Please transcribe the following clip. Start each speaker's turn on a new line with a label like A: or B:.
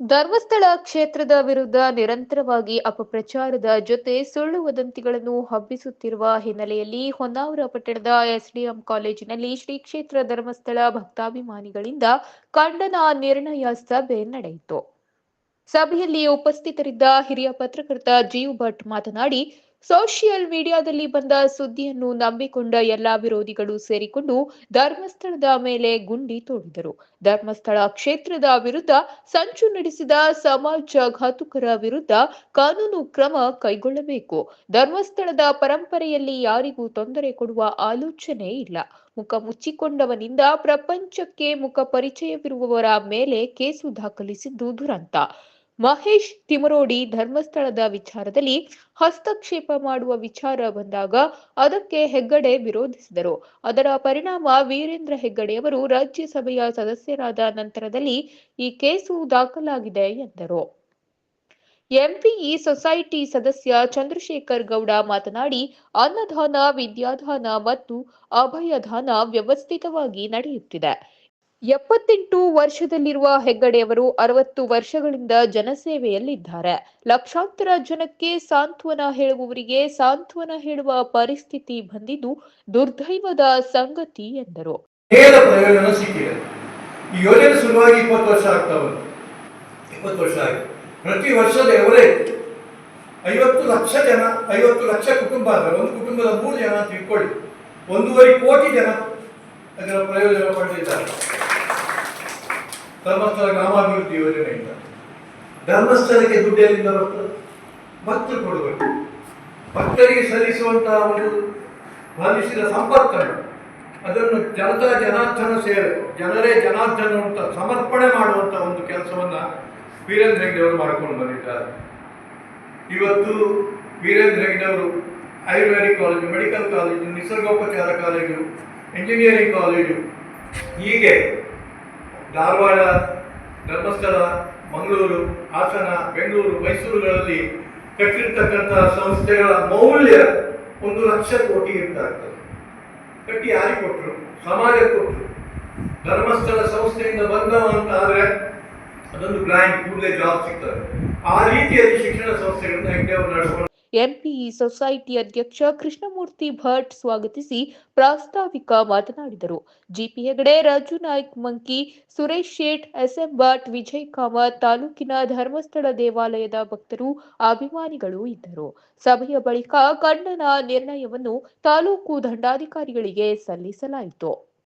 A: ಧರ್ಮಸ್ಥಳ ಕ್ಷೇತ್ರದ ವಿರುದ್ಧ ನಿರಂತರವಾಗಿ ಅಪಪ್ರಚಾರದ ಜೊತೆ ಸುಳ್ಳು ವದಂತಿಗಳನ್ನು ಹಬ್ಬಿಸುತ್ತಿರುವ ಹಿನ್ನೆಲೆಯಲ್ಲಿ ಹೊನ್ನಾವರ ಪಟ್ಟಣದ ಎಸ್ಡಿಎಂ ಕಾಲೇಜಿನಲ್ಲಿ ಶ್ರೀ ಕ್ಷೇತ್ರ ಧರ್ಮಸ್ಥಳ ಭಕ್ತಾಭಿಮಾನಿಗಳಿಂದ ಖಂಡನ ನಿರ್ಣಯ ಸಭೆ ನಡೆಯಿತು. ಸಭೆಯಲ್ಲಿ ಉಪಸ್ಥಿತರಿದ್ದ ಹಿರಿಯ ಪತ್ರಕರ್ತ ಜೀವ್ ಭಟ್ ಮಾತನಾಡಿ ಸೋಷಿಯಲ್ ಮೀಡಿಯಾದಲ್ಲಿ ಬಂದ ಸುದ್ದಿಯನ್ನು ನಂಬಿಕೊಂಡ ಎಲ್ಲಾ ವಿರೋಧಿಗಳು ಸೇರಿಕೊಂಡು ಧರ್ಮಸ್ಥಳದ ಮೇಲೆ ಗುಂಡಿ ತೋಡಿದರು. ಧರ್ಮಸ್ಥಳ ಕ್ಷೇತ್ರದ ವಿರುದ್ಧ ಸಂಚು ನಡೆಸಿದ ಸಮಾಜ ಘಾತುಕರ ವಿರುದ್ಧ ಕಾನೂನು ಕ್ರಮ ಕೈಗೊಳ್ಳಬೇಕು. ಧರ್ಮಸ್ಥಳದ ಪರಂಪರೆಯಲ್ಲಿ ಯಾರಿಗೂ ತೊಂದರೆ ಕೊಡುವ ಆಲೋಚನೆ ಇಲ್ಲ. ಮುಖ ಮುಚ್ಚಿಕೊಂಡವನಿಂದ ಪ್ರಪಂಚಕ್ಕೆ ಮುಖ ಪರಿಚಯವಿರುವವರ ಮೇಲೆ ಕೇಸು ದಾಖಲಿಸಿದ್ದು ದುರಂತ. ಮಹೇಶ್ ತಿಮರೋಡಿ ಧರ್ಮಸ್ಥಳದ ವಿಚಾರದಲ್ಲಿ ಹಸ್ತಕ್ಷೇಪ ಮಾಡುವ ವಿಚಾರ ಬಂದಾಗ ಅದಕ್ಕೆ ಹೆಗ್ಗಡೆ ವಿರೋಧಿಸಿದರು. ಅದರ ಪರಿಣಾಮ ವೀರೇಂದ್ರ ಹೆಗ್ಗಡೆಯವರು ರಾಜ್ಯಸಭೆಯ ಸದಸ್ಯರಾದ ನಂತರದಲ್ಲಿ ಈ ಕೇಸು ದಾಖಲಾಗಿದೆ ಎಂದರು. ಎಂಪಿಇ ಸೊಸೈಟಿ ಸದಸ್ಯ ಚಂದ್ರಶೇಖರ್ ಗೌಡ ಮಾತನಾಡಿ, ಅನ್ನದಾನ, ವಿದ್ಯಾದಾನ ಮತ್ತು ಅಭಯದಾನ ವ್ಯವಸ್ಥಿತವಾಗಿ ನಡೆಯುತ್ತಿದೆ. ಎಪ್ಪತ್ತೆಂಟು ವರ್ಷದಲ್ಲಿರುವ ಹೆಗ್ಗಡೆಯವರು ಅರವತ್ತು ವರ್ಷಗಳಿಂದ ಜನಸೇವೆಯಲ್ಲಿದ್ದಾರೆ. ಲಕ್ಷಾಂತರ ಜನಕ್ಕೆ ಸಾಂತ್ವನ ಹೇಳುವವರಿಗೆ ಸಾಂತ್ವನ ಹೇಳುವ ಪರಿಸ್ಥಿತಿ ಬಂದಿದ್ದು ದುರ್ದೈವದ ಸಂಗತಿ ಎಂದರು.
B: ಯೋಜನೆ ಶುರುವಾಗಿ ಇಪ್ಪತ್ತು ವರ್ಷ ಆಗ್ತಾ ಇಪ್ಪತ್ತು ವರ್ಷ ಆಗಿದೆ. ಪ್ರತಿ ವರ್ಷದ ಎವರೇ ಐವತ್ತು ಲಕ್ಷ ಜನ, ಐವತ್ತು ಲಕ್ಷ ಕುಟುಂಬ ಅಂದರೆ ಒಂದು ಕುಟುಂಬದ ಮೂರು ಜನ ತಿಳ್ಕೊಳ್ಳಿ. ಒಂದೂವರೆ ಕೋಟಿ ಜನ ಅದರ ಪ್ರಯೋಜನ ಪಡೆದಿದ್ದಾರೆ. ಧರ್ಮಸ್ಥಳ ಗ್ರಾಮಾಭಿವೃದ್ಧಿ ಯೋಜನೆಯಿಂದ ಧರ್ಮಸ್ಥಳಕ್ಕೆ ದುಡ್ಡು ಎಲ್ಲಿಂದ ಬರ್ತದೆ? ಭಕ್ತರು ಕೊಡಬೇಕು. ಭಕ್ತರಿಗೆ ಸಲ್ಲಿಸುವಂತಹ ಒಂದು ಭಾವಿಸಿದ ಸಂಪರ್ಕ ಅದನ್ನು ಜನತಾ ಜನಾರ್ದನ ಸೇವೆ ಜನರೇ ಜನಾರ್ದನ ಅಂತ ಸಮರ್ಪಣೆ ಮಾಡುವಂಥ ಒಂದು ಕೆಲಸವನ್ನ ವೀರೇಂದ್ರ ಹೆಗ್ಡೆಯವರು ಮಾಡಿಕೊಂಡು ಬಂದಿದ್ದಾರೆ. ಇವತ್ತು ವೀರೇಂದ್ರ ಹೆಗ್ಡೆಯವರು ಆಯುರ್ವೇದಿಕ್ ಕಾಲೇಜು, ಮೆಡಿಕಲ್ ಕಾಲೇಜು, ನಿಸರ್ಗೋಪಚಾರ ಕಾಲೇಜು ಇಂಜಿನಿಯರಿಂಗ್ ಕಾಲೇಜು, ಹೀಗೆ ಧಾರವಾಡ ಧರ್ಮಸ್ಥಳ, ಮಂಗಳೂರು, ಹಾಸನ, ಬೆಂಗಳೂರು, ಮೈಸೂರುಗಳಲ್ಲಿ ಕಟ್ಟಿರ್ತಕ್ಕಂತಹ ಸಂಸ್ಥೆಗಳ ಮೌಲ್ಯ ಒಂದು ಲಕ್ಷ ಕೋಟಿ ಅಂತ ಆಗ್ತದೆ. ಕಟ್ಟಿ ಯಾರಿಗೆ ಕೊಟ್ಟರು ಸಮಾಜಕ್ಕೆ ಕೊಟ್ಟರು ಧರ್ಮಸ್ಥಳ ಸಂಸ್ಥೆಯಿಂದ ಬಂದವ ಅಂತ ಆದರೆ ಅದೊಂದು ಬ್ಲ್ಯಾಂಕ್ ಕೂಡಲೇ ಜಾಬ್ ಸಿಗ್ತದೆ. ಆ ರೀತಿಯಲ್ಲಿ ಶಿಕ್ಷಣ ಸಂಸ್ಥೆಗಳನ್ನ ಹೆಗ್ಡೆ ಅವರು ನಡೆಸ್ಕೊಂಡು
A: ಎಂಪಿಇ ಸೊಸೈಟಿ ಅಧ್ಯಕ್ಷ ಕೃಷ್ಣಮೂರ್ತಿ ಭಟ್ ಸ್ವಾಗತಿಸಿ ಪ್ರಾಸ್ತಾವಿಕ ಮಾತನಾಡಿದರು. ಜಿಪಿ ಹೆಗಡೆ, ರಾಜು ನಾಯ್ಕ, ಮಂಕಿ, ಸುರೇಶ್ ಶೇಟ್, ಎಸ್ಎಂ ಭಟ್, ವಿಜಯ್ ಕಾಮತ್, ತಾಲೂಕಿನ ಧರ್ಮಸ್ಥಳ ದೇವಾಲಯದ ಭಕ್ತರು, ಅಭಿಮಾನಿಗಳು ಇದ್ದರು. ಸಭೆಯ ಬಳಿಕ ಕಣ್ಣನ ನಿರ್ಣಯವನ್ನು ತಾಲೂಕು ದಂಡಾಧಿಕಾರಿಗಳಿಗೆ ಸಲ್ಲಿಸಲಾಯಿತು.